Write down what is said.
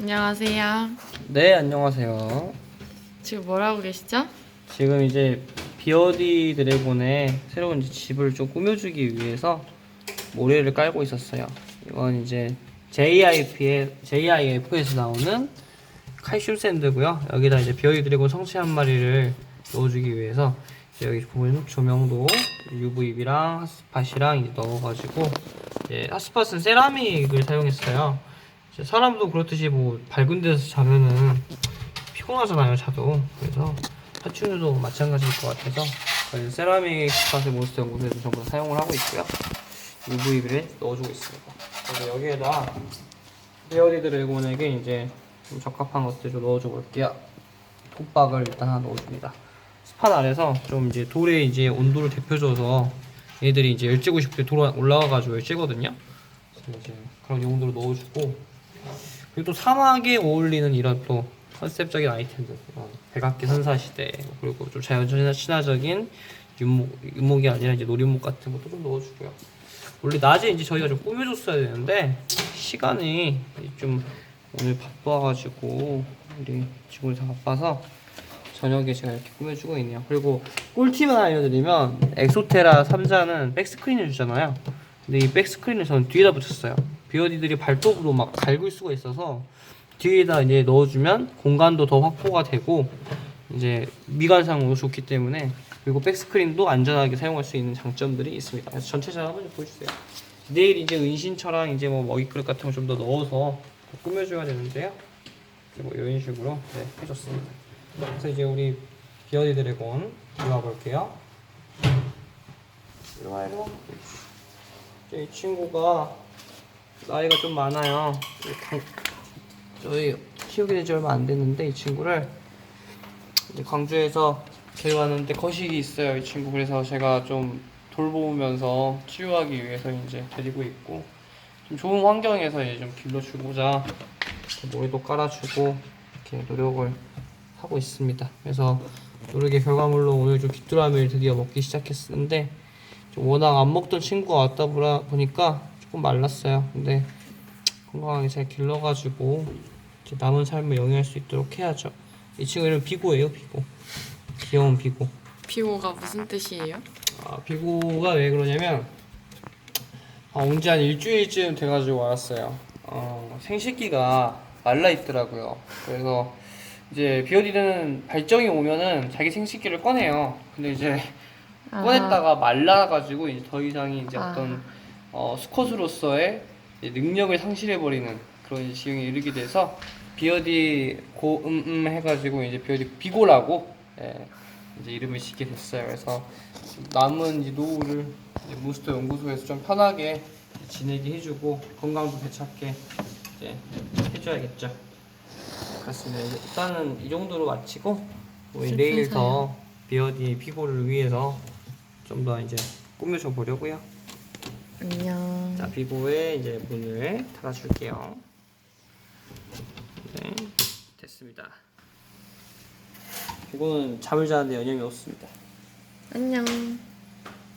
안녕하세요. 네, 안녕하세요. 지금 뭘 하고 계시죠? 지금 이제 비어디 드래곤의 새로운 이제 집을 좀 꾸며주기 위해서 모래를 깔고 있었어요. 이건 이제 JIP의 JIF에서 나오는 칼슘 샌드고요. 여기다 이제 비어디 드래곤 성체 한 마리를 넣어주기 위해서 이제 여기 보면 조명도 UVB랑 핫스팟이랑 넣어가지고 이제 핫스팟은 세라믹을 사용했어요. 사람도 그렇듯이 뭐 밝은 데서 자면은 피곤하잖아요, 자도. 그래서 파충류도 마찬가지일 것 같아서 세라믹 스팟을 몬스터 연구소에서 전부 다 사용을 하고 있고요. UV를 넣어주고 있습니다. 그래서 여기에다 베어디 드래곤에게 이제 좀 적합한 것들 좀 넣어줘 볼게요. 톱박을 일단 하나 넣어줍니다. 스팟 아래서 좀 이제 돌에 이제 온도를 데펴줘서 얘들이 이제 열재고 싶을 때 돌아 올라와가지고 열재거든요. 그래서 이제 그런 용도로 넣어주고 그리고 또 사막에 어울리는 이런 또 컨셉적인 아이템들. 어, 백악기 선사시대 그리고 좀 자연 친화적인 윤목, 윤목이 아니라 이제 노린목 같은 것도 좀 넣어주고요. 원래 낮에 이제 저희가 좀 꾸며줬어야 되는데 시간이 좀 오늘 바빠가지고 우리 직원이 다 바빠서 저녁에 제가 이렇게 꾸며주고 있네요. 그리고 꿀팁을 알려드리면 엑소테라 3자는 백스크린을 주잖아요. 근데 이 백스크린을 저는 뒤에다 붙였어요 비어디들이 발톱으로 막 갈굴 수가 있어서 뒤에다 이제 넣어주면 공간도 더 확보가 되고 이제 미관상으로 좋기 때문에 그리고 백스크린도 안전하게 사용할 수 있는 장점들이 있습니다. 그래서 전체적으로 한번 좀 보여주세요. 내일 이제 은신처랑 이제 뭐 먹이그릇 같은 거 좀 더 넣어서 꾸며줘야 되는데요. 뭐 이런 식으로 네, 해줬습니다. 그래서 이제 우리 비어디 드래곤 들어가 볼게요. 이리 와 이리 와. 이제 이 친구가 나이가 좀 많아요. 강- 저희 키우게 된지 얼마 안 됐는데 이 친구를 이제 광주에서 데려왔는데 거식이 있어요 이 친구 그래서 제가 좀 돌보면서 치유하기 위해서 이제 데리고 있고 좀 좋은 환경에서 이제 좀 길러주고자 모래도 깔아주고 이렇게 노력을 하고 있습니다. 그래서 노력의 결과물로 오늘 좀 귀뚜라미를 드디어 먹기 시작했는데 좀 워낙 안 먹던 친구가 왔다 보니까 조금 말랐어요. 근데 건강하게 잘 길러가지고 이제 남은 삶을 영위할 수 있도록 해야죠. 이 친구 이름 비고예요, 비고. 귀여운 비고. 피고가 무슨 뜻이에요? 아, 비고가 왜 그러냐면 아, 온지 한 일주일쯤 돼가지고 왔어요. 어, 생식기가 말라 있더라고요. 그래서 이제 비어디는 발정이 오면은 자기 생식기를 꺼내요. 근데 이제 꺼냈다가 말라가지고 이제 더 이상이 이제 아. 어떤 어, 수컷으로서의 능력을 상실해버리는 그런 지경에 이르게 돼서 비어디 고음음 해가지고 이제 비어디 비고라고 예, 이제 이름을 짓게 됐어요. 그래서 남은 이제 노후를 이제 몬스터 연구소에서 좀 편하게 지내게 해주고 건강도 되찾게 이제 해줘야겠죠. 그렇습니다. 일단은 이 정도로 마치고 우리 내일 더 비어디 피고를 위해서 좀 더 이제 꾸며줘 보려고요. 안녕. 자, 비고의 이제 문을 닫아줄게요. 네, 됐습니다. 비고는 잠을 자는데 여념이 없습니다. 안녕.